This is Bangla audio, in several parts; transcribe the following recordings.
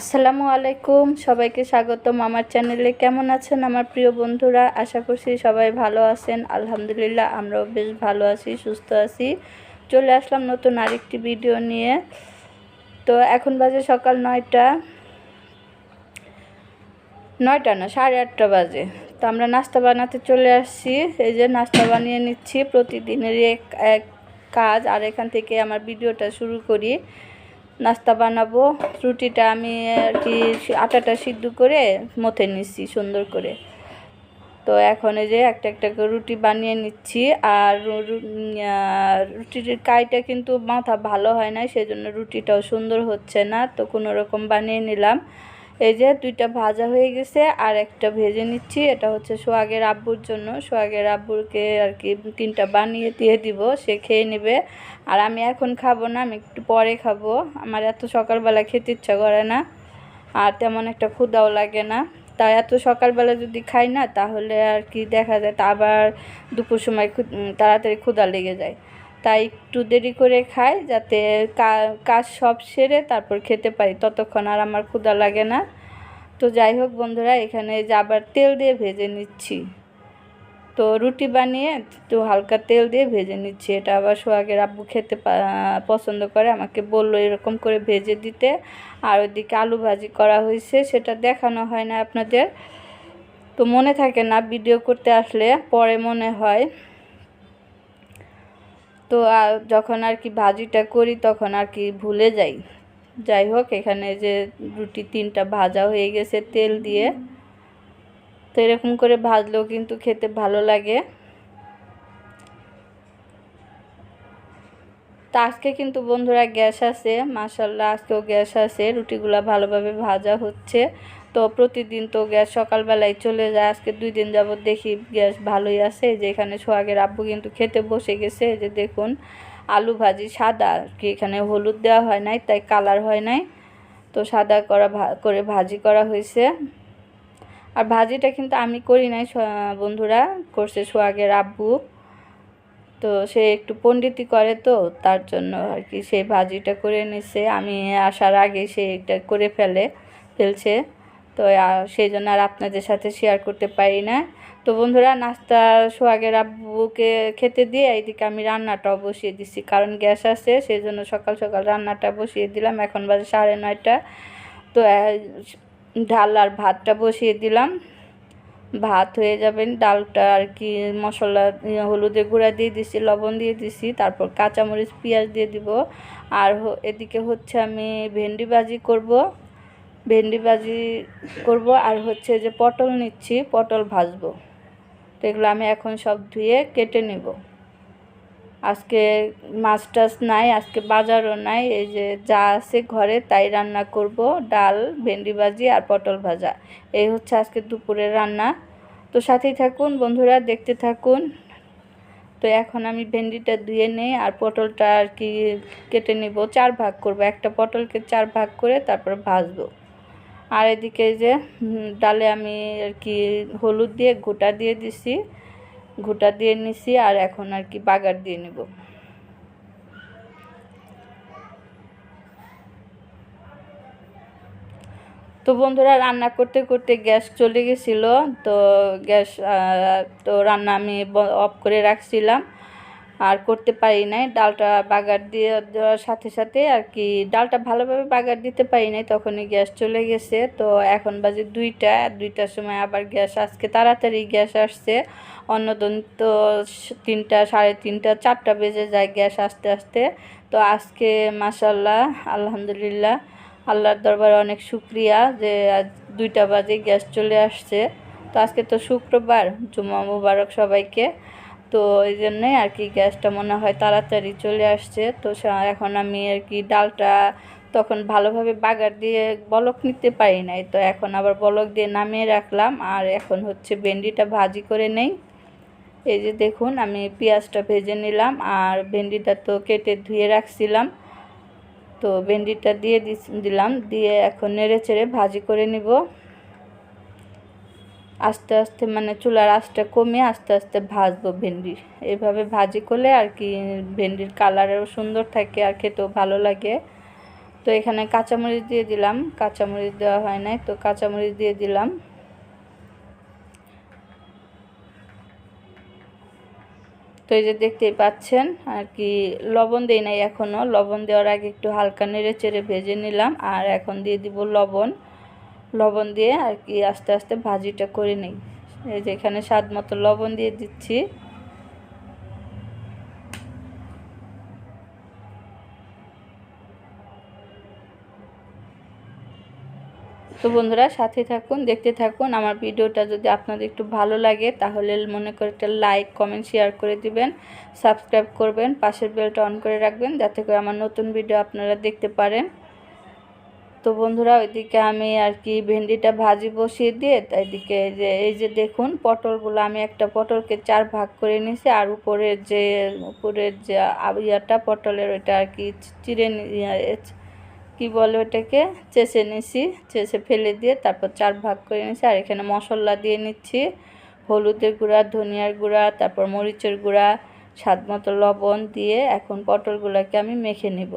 আসসালামু আলাইকুম, সবাইকে স্বাগতম আমার চ্যানেলে কেমন আছেন আমার প্রিয় বন্ধুরা? আশা করছি সবাই ভালো আছেন। আলহামদুলিল্লাহ আমরাও বেশ ভালো আছি, সুস্থ আছি। চলে আসলাম নতুন আরেকটি ভিডিও নিয়ে। তো এখন বাজে সকাল নয়টা। নয়টা না, সাড়ে আটটা বাজে। তো আমরা নাস্তা বানাতে চলে আসছি। এই যে নাস্তা বানিয়ে নিচ্ছি। প্রতিদিনের এক এক কাজ। আর এখান থেকে আমার ভিডিওটা শুরু করি। নাস্তা বানাবো। রুটিটা আমি আর কি আটাটা সিদ্ধ করে মথে নিচ্ছি, সুন্দর করে। তো এখন এই যে একটা একটা করে রুটি বানিয়ে নিচ্ছি। আর রুটির কাইটা কিন্তু মাথা ভালো হয় না সেজন্য রুটিটাও সুন্দর হচ্ছে না। তো কোনো রকম বানিয়ে নিলাম। এই যে দুইটা ভাজা হয়ে গেছে, আর একটা ভেজে নিচ্ছি। এটা হচ্ছে সোহাগের আব্বুর জন্য। সোহাগের আব্বুরকে আর কি তিনটা বানিয়ে দিয়ে দিব, সে খেয়ে নেবে। আর আমি এখন খাব না, আমি একটু পরে খাব। আমার এত সকালবেলা খেতে ইচ্ছা করে না, আর তেমন একটা ক্ষুদাও লাগে না। তাই এত সকালবেলা যদি খাই না, তাহলে আর কি দেখা যায়, তা আবার দুপুর সময় তাড়াতাড়ি ক্ষুদা লেগে যায়। তাই একটু দেরি করে খাই, যাতে কাজ সব সেরে তারপর খেতে পারি। ততক্ষণ আর আমার ক্ষুদা লাগে না। তো যাই হোক বন্ধুরা, এখানে যে আবার তেল দিয়ে ভেজে নিচ্ছি। তো রুটি বানিয়ে একটু হালকা তেল দিয়ে ভেজে নিচ্ছি। এটা আবার সোহাগের আব্বু খেতে পছন্দ করে, আমাকে বলল এরকম করে ভেজে দিতে। আর ওইদিকে আলু ভাজি করা হয়েছে, সেটা দেখানো হয় না আপনাদের। তো মনে থাকে না ভিডিও করতে আসলে, পরে মনে হয়। তো যখন আর কি ভাজিটা করি, তখন আর কি ভুলে যাই। যাই হোক, এখানে যে রুটি তিনটা ভাজা হয়ে গেছে তেল দিয়ে। তো এরকম করে ভাজলেও কিন্তু খেতে ভালো লাগে। তা আজকে কিন্তু বন্ধুরা গ্যাস আছে মাসাল্লাহ আজকেও গ্যাস আছে, রুটিগুলা ভালোভাবে ভাজা হচ্ছে। তো প্রতিদিন তো গ্যাস সকালবেলায় চলে যায়, আজকে দুই দিন যাবত দেখি গ্যাস ভালোই আছে। যে এখানে সোহাগের আব্বু কিন্তু খেতে বসে গেছে যে দেখুন। আলু ভাজি সাদা, কি এখানে হলুদ দেওয়া হয় নাই, তাই কালার হয় নাই। তো সাদা করা করে ভাজি করা হয়েছে। আর ভাজিটা কিন্তু আমি করি নাই বন্ধুরা, করছে সোহাগের আব্বু। তো সে একটু পণ্ডিতি করে তো, তার জন্য আর কি সে ভাজিটা করে নিছে আমি আসার আগে সে এটা করে ফেলে, ফেলছে। তো সেই জন্য আর আপনাদের সাথে শেয়ার করতে পারি না। তো বন্ধুরা, নাস্তা সোহাগের আব্বুকে খেতে দিয়ে এইদিকে আমি রান্নাটাও বসিয়ে দিছি, কারণ গ্যাস আছে সেই জন্য সকাল সকাল রান্নাটা বসিয়ে দিলাম। এখন বাজে সাড়ে নয়টা। তো ডাল আর ভাতটা বসিয়ে দিলাম। ভাত হয়ে যাবেন ডালটা আর কি মশলা হলুদের গুঁড়া দিয়ে দিছি, লবণ দিয়ে দিছি, তারপর কাঁচামরিচ, পেঁয়াজ দিয়ে দিব। আর এদিকে হচ্ছে আমি ভেন্ডি ভাজি করব। ভেন্ডি ভাজি করব আর হচ্ছে যে পটল নিচ্ছি, পটল ভাজবো। তো এগুলো আমি এখন সব ধুয়ে কেটে নেব। আজকে মাছ টাছ নাই, আজকে বাজারও নাই, এই যে যা আছে ঘরে তাই রান্না করব, ডাল, ভেন্ডি ভাজি আর পটল ভাজা। এই হচ্ছে আজকে দুপুরের রান্না। তো সাথেই থাকুন বন্ধুরা, দেখতে থাকুন। তো এখন আমি ভেন্ডিটা ধুয়ে নেই আর পটলটা আর কি কেটে নেব, চার ভাগ করব। একটা পটলকে চার ভাগ করে তারপর ভাজবো। আর এদিকে যে ডালে আমি আর কি হলুদ দিয়ে গোটা দিয়ে দিছি, গোটা দিয়ে নিছি আর এখন আর কি বাগার দিয়ে নেব। তো বন্ধুরা, রান্না করতে করতে গ্যাস চলে গেছিল, তো গ্যাস তো রান্না আমি অফ করে রাখছিলাম। আর করতে পারি নাই। ডালটা বাগার দিয়ে দেওয়ার সাথে সাথে আর কি ডালটা ভালোভাবে বাগার দিতে পারি নাই, তখনই গ্যাস চলে গেছে। তো এখন বাজে দুইটা, দুইটার সময় আবার গ্যাস, আজকে তাড়াতাড়ি গ্যাস আসছে। অন্যদিন তো তিনটা, সাড়ে তিনটা, চারটা বেজে যায় গ্যাস আসতে আসতে। তো আজকে মাসাল্লাহ আলহামদুলিল্লাহ, আল্লাহর দরবারে অনেক শুক্রিয়া যে আজ দুইটা বাজে গ্যাস চলে আসছে। তো আজকে তো শুক্রবার জুমা মুবারক সবাইকে। তো এই জন্যই আর কি গ্যাসটা মনে হয় তাড়াতাড়ি চলে আসছে। তো এখন আমি আর কি ডালটা তখন ভালোভাবে বাগার দিয়ে বলক নিতে পারি নাই। তো এখন আবার বলক দিয়ে নামিয়ে রাখলাম। আর এখন হচ্ছে ভেন্ডিটা ভাজি করে নেই। এই যে দেখুন, আমি পেঁয়াজটা ভেজে নিলাম। আর ভেন্ডিটা তো কেটে ধুয়ে রাখছিলাম। তো ভেন্ডিটা দিয়ে দিলাম। দিয়ে এখন নেড়ে চেড়ে ভাজি করে নিব। আস্তে আস্তে মানে চুলার আঁচটা কমিয়ে আস্তে আস্তে ভাজবো ভেন্ডি এভাবে ভাজি করলে আর কি ভেন্ডির কালারও সুন্দর থাকে আর খেতেও ভালো লাগে। তো এখানে কাঁচামরিচ দিয়ে দিলাম। কাঁচামরিচ দেওয়া হয় নাই, তো কাঁচামরিচ দিয়ে দিলাম। তো এই যে দেখতেই পাচ্ছেন, আর কি লবণ দেই নাই এখনও লবণ দেওয়ার আগে একটু হালকা নেড়ে চেড়ে ভেজে নিলাম, আর এখন দিয়ে দিব লবণ। লবণ দিয়ে আর কি আস্তে আস্তে ভাজিটা করে নিই। এই যে এখানে স্বাদ মতো লবণ দিয়ে দিচ্ছি। তো বন্ধুরা, সাথে থাকুন, দেখতে থাকুন। আমার ভিডিওটা যদি আপনাদের একটু ভালো লাগে, তাহলে মনে করে একটা লাইক, কমেন্ট, শেয়ার করে দিবেন। সাবস্ক্রাইব করবেন, পাশের বেলটা অন করে রাখবেন, যাতে করে আমার নতুন ভিডিও আপনারা দেখতে পারেন। তো বন্ধুরা, ওইদিকে আমি আর কি ভেন্ডিটা ভাজি বসিয়ে দিয়ে এদিকে যে, এই যে দেখুন পটলগুলো, আমি একটা পটলকে চার ভাগ করে নিয়েছি, আর উপরের যে উপরের যে ইয়াটা, পটলের ওইটা আর কি চিড়ে কি বলে ওটাকে চেষে নিছি চেষে ফেলে দিয়ে তারপর চার ভাগ করে নিছি আর এখানে মশলা দিয়ে নিচ্ছি, হলুদের গুঁড়া, ধনিয়ার গুঁড়া, তারপর মরিচের গুঁড়া স্বাদ মতো লবণ দিয়ে এখন পটলগুলোকে আমি মেখে নিব।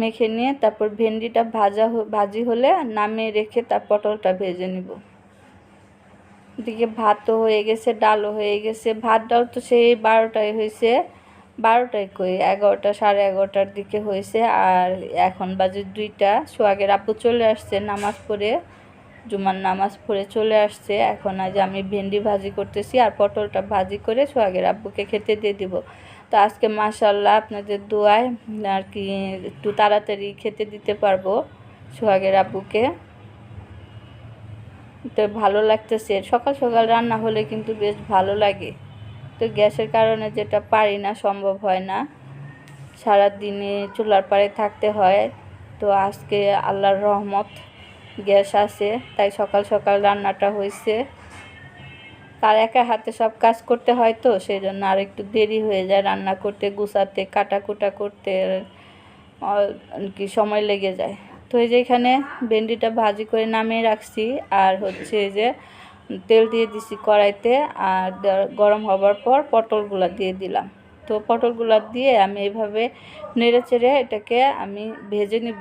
মেখে নিয়ে তারপর ভেন্ডিটা ভাজা ভাজি হলে নামিয়ে রেখে তার পটলটা ভেজে নিব। এদিকে ভাতও হয়ে গেছে, ডালও হয়ে গেছে। ভাত ডাল তো সেই বারোটায় হয়েছে, বারোটায় কই? এগারোটা, সাড়ে এগারোটার দিকে হয়েছে আর এখন বাজে দুইটা। সোয়াগের আপু চলে আসছে নামাজ পড়ে, জুমার নামাজ পড়ে চলে আসছে। এখন আজ আমি ভেন্ডি ভাজি করতেছি আর পটলটা ভাজি করে সোহাগের আব্বুকে খেতে দিয়ে দিব। তো আজকে মাশাল্লাহ আপনাদের দোয়ায় আর কি একটু তাড়াতাড়ি খেতে দিতে পারব সোহাগের আব্বুকে। তো ভালো লাগতেছে। সকাল সকাল রান্না হলে কিন্তু বেশ ভালো লাগে। তো গ্যাসের কারণে যেটা পারি না, সম্ভব হয় না। সারা দিনে চুলার পাড়ে থাকতে হয়। তো আজকে আল্লাহর রহমত গ্যাস আছে, তাই সকাল সকাল রান্নাটা হয়েছে তার একা হাতে সব কাজ করতে হয় তো সেই জন্য আর একটু দেরি হয়ে যায় রান্না করতে, গুছাতে, কাটাকুটা করতে কি সময় লেগে যায়। তো এই যে এখানে ভেন্ডিটা ভাজি করে নামিয়ে রাখছি, আর হচ্ছে যে তেল দিয়ে দিছি কড়াইতে, আর গরম হবার পর পটলগুলা দিয়ে দিলাম। তো পটলগুলা দিয়ে আমি এভাবে নেড়ে চেড়ে এটাকে আমি ভেজে নিব।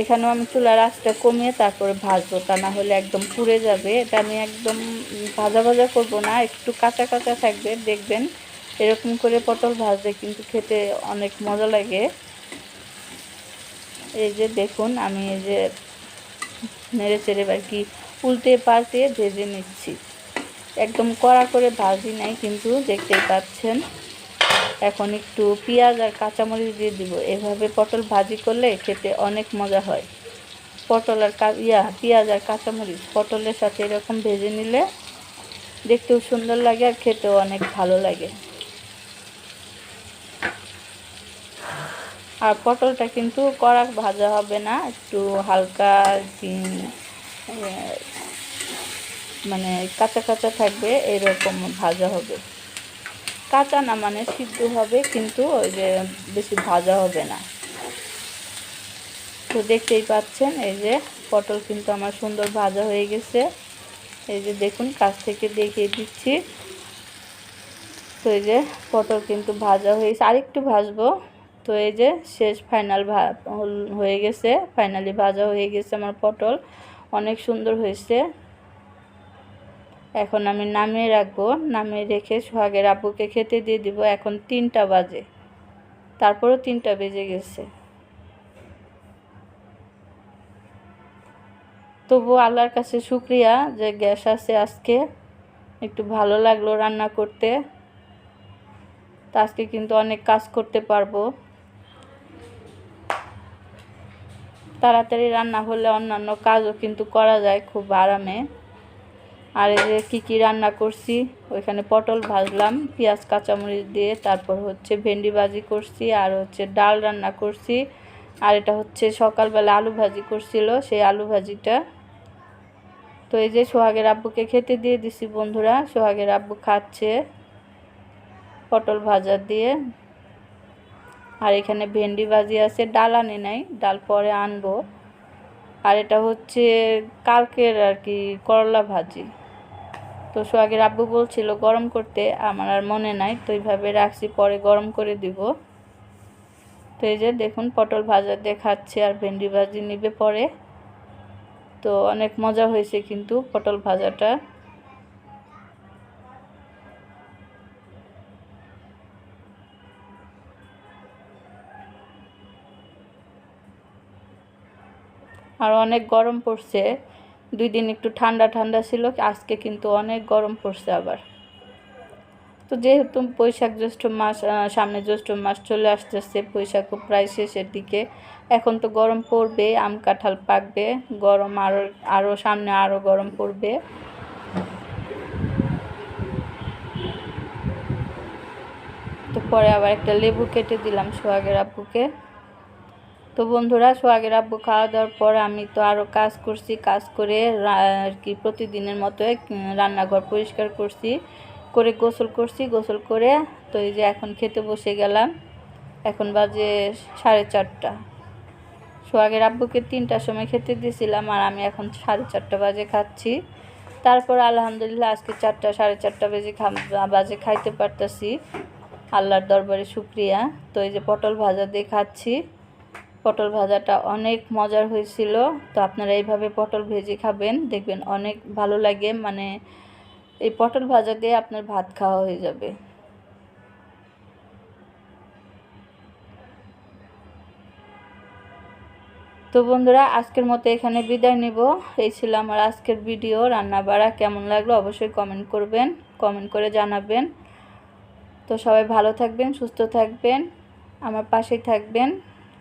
এখানেও আমি চুলার আঁচটা কমিয়ে তারপরে ভাজবো, তা না হলে একদম পুড়ে যাবে। এটা আমি একদম ভাজা ভাজা করব না, একটু কাঁচা কাঁচা থাকবে, দেখবেন এরকম করে পটল ভাজলে কিন্তু খেতে অনেক মজা লাগে। এই যে দেখুন, আমি এই যে নেড়ে চেড়ে আর কি উল্টে পাল্টে ভেজে নিচ্ছি। একদম কড়া করে ভাজি নাই কিন্তু দেখতেই পাচ্ছেন। এখন একটু পেঁয়াজ আর কাঁচামরিচ দিয়ে দিব। এভাবে পটল ভাজি করলে খেতে অনেক মজা হয়। পটল আর ইয়া, পেঁয়াজ আর কাঁচামরিচ পটলের সাথে এরকম ভেজে নিলে দেখতেও সুন্দর লাগে আর খেতেও অনেক ভালো লাগে। আর পটলটা কিন্তু কড়া ভাজা হবে না, একটু হালকা মানে কাঁচা কাঁচা থাকবে, এরকম ভাজা হবে। কাঁচা না মানে সিদ্ধ হবে, কিন্তু ওই যে বেশি ভাজা হবে না। তো দেখতেই পাচ্ছেন, এই যে পটল কিন্তু আমার সুন্দর ভাজা হয়ে গেছে। এই যে দেখুন, কাছ থেকে দেখিয়ে দিচ্ছি। তো এই যে পটল কিন্তু ভাজা হয়েছে আরেকটু ভাজবো। তো এই যে শেষ ফাইনাল হয়ে গেছে, ফাইনালি ভাজা হয়ে গেছে আমার পটল। অনেক সুন্দর হয়েছে। এখন আমি নামিয়ে রাখব। নামিয়ে রেখে সোহাগের আব্বুকে খেতে দিয়ে দিব। এখন তিনটা বাজে। তারপরও তিনটা বেজে গেছে। তবু আল্লাহর কাছে শুক্রিয়া যে গ্যাস আছে আজকে। একটু ভালো লাগল রান্না করতে। তা আজকে কিন্তু অনেক কাজ করতে পারব। তাড়াতাড়ি রান্না হলে অন্যান্য কাজও কিন্তু করা যায় খুব আরামে। আর এই যে কী কী রান্না করছি, ওইখানে পটল ভাজলাম, পেঁয়াজ, কাঁচামরিচ দিয়ে, তারপর হচ্ছে ভেন্ডি ভাজি করছি, আর হচ্ছে ডাল রান্না করছি, আর এটা হচ্ছে সকালবেলা আলু ভাজি করছিল, সেই আলু ভাজিটা। তো এই যে সোহাগের আব্বুকে খেতে দিয়ে দিছি বন্ধুরা, সোহাগের আব্বু খাচ্ছে পটল ভাজা দিয়ে। আর এখানে ভেন্ডি ভাজি আছে, ডাল আনি নাই, ডাল পরে আনব। আর এটা হচ্ছে কালকের আর কি করলা ভাজি। তো সোহাগের আব্বু বলছিল, গরম করতে আমার আর মনে নাই, তো এইভাবে রাখছি, পরে গরম করে দিব। তো এই যে দেখুন, পটল ভাজা দিয়ে খাচ্ছে আর ভেন্ডি ভাজি নিবে পরে। তো অনেক মজা হয়েছে কিন্তু পটল ভাজাটা। আর অনেক গরম পড়ছে। দুই দিন একটু ঠান্ডা ঠান্ডা ছিল, আজকে কিন্তু অনেক গরম পড়ছে আবার। তো যেহেতু বৈশাখ জ্যৈষ্ঠ মাস সামনে জ্যৈষ্ঠ মাস চলে আসতেছে, বৈশাখও প্রায় শেষের দিকে। এখন তো গরম পড়বে, আম কাঁঠাল পাকবে, গরম আরও আরও সামনে আরও গরম পড়বে। তো পরে আবার একটা লেবু কেটে দিলাম সোহাগের আব্বুকে তো বন্ধুরা, সোহাগের আব্বু খাওয়া দাওয়ার পর আমি তো আরও কাজ করছি, কাজ করে আর কি প্রতিদিনের মতো রান্নাঘর পরিষ্কার করছি, করে গোসল করছি, গোসল করে তো এই যে এখন খেতে বসে গেলাম। এখন বাজে সাড়ে চারটা। সোহাগের আব্বুকে তিনটার সময় খেতে দিয়েছিলাম আর আমি এখন সাড়ে চারটা বাজে খাচ্ছি। তারপর আলহামদুলিল্লাহ আজকে চারটা, সাড়ে চারটা বেজে বাজে খাইতে পারতাছি। আল্লাহর দরবারে শুক্রিয়া। তো এই যে পটল ভাজা দিয়ে খাচ্ছি। পটল ভাজাটা অনেক মজার হয়েছিল। তো আপনারা এইভাবে পটল ভেজে খাবেন। দেখবেন অনেক ভালো লাগে। মানে এই পটল ভাজা দিয়ে আপনার ভাত খাওয়া হয়ে যাবে। তো বন্ধুরা, আজকের মতো এখানে বিদায় নেব। এই ছিল আমার আজকের ভিডিও। রান্না বাড়া কেমন লাগল অবশ্যই কমেন্ট করবেন, কমেন্ট করে জানাবেন। তো সবাই ভালো থাকবেন, সুস্থ থাকবেন, আমার পাশেই থাকবেন।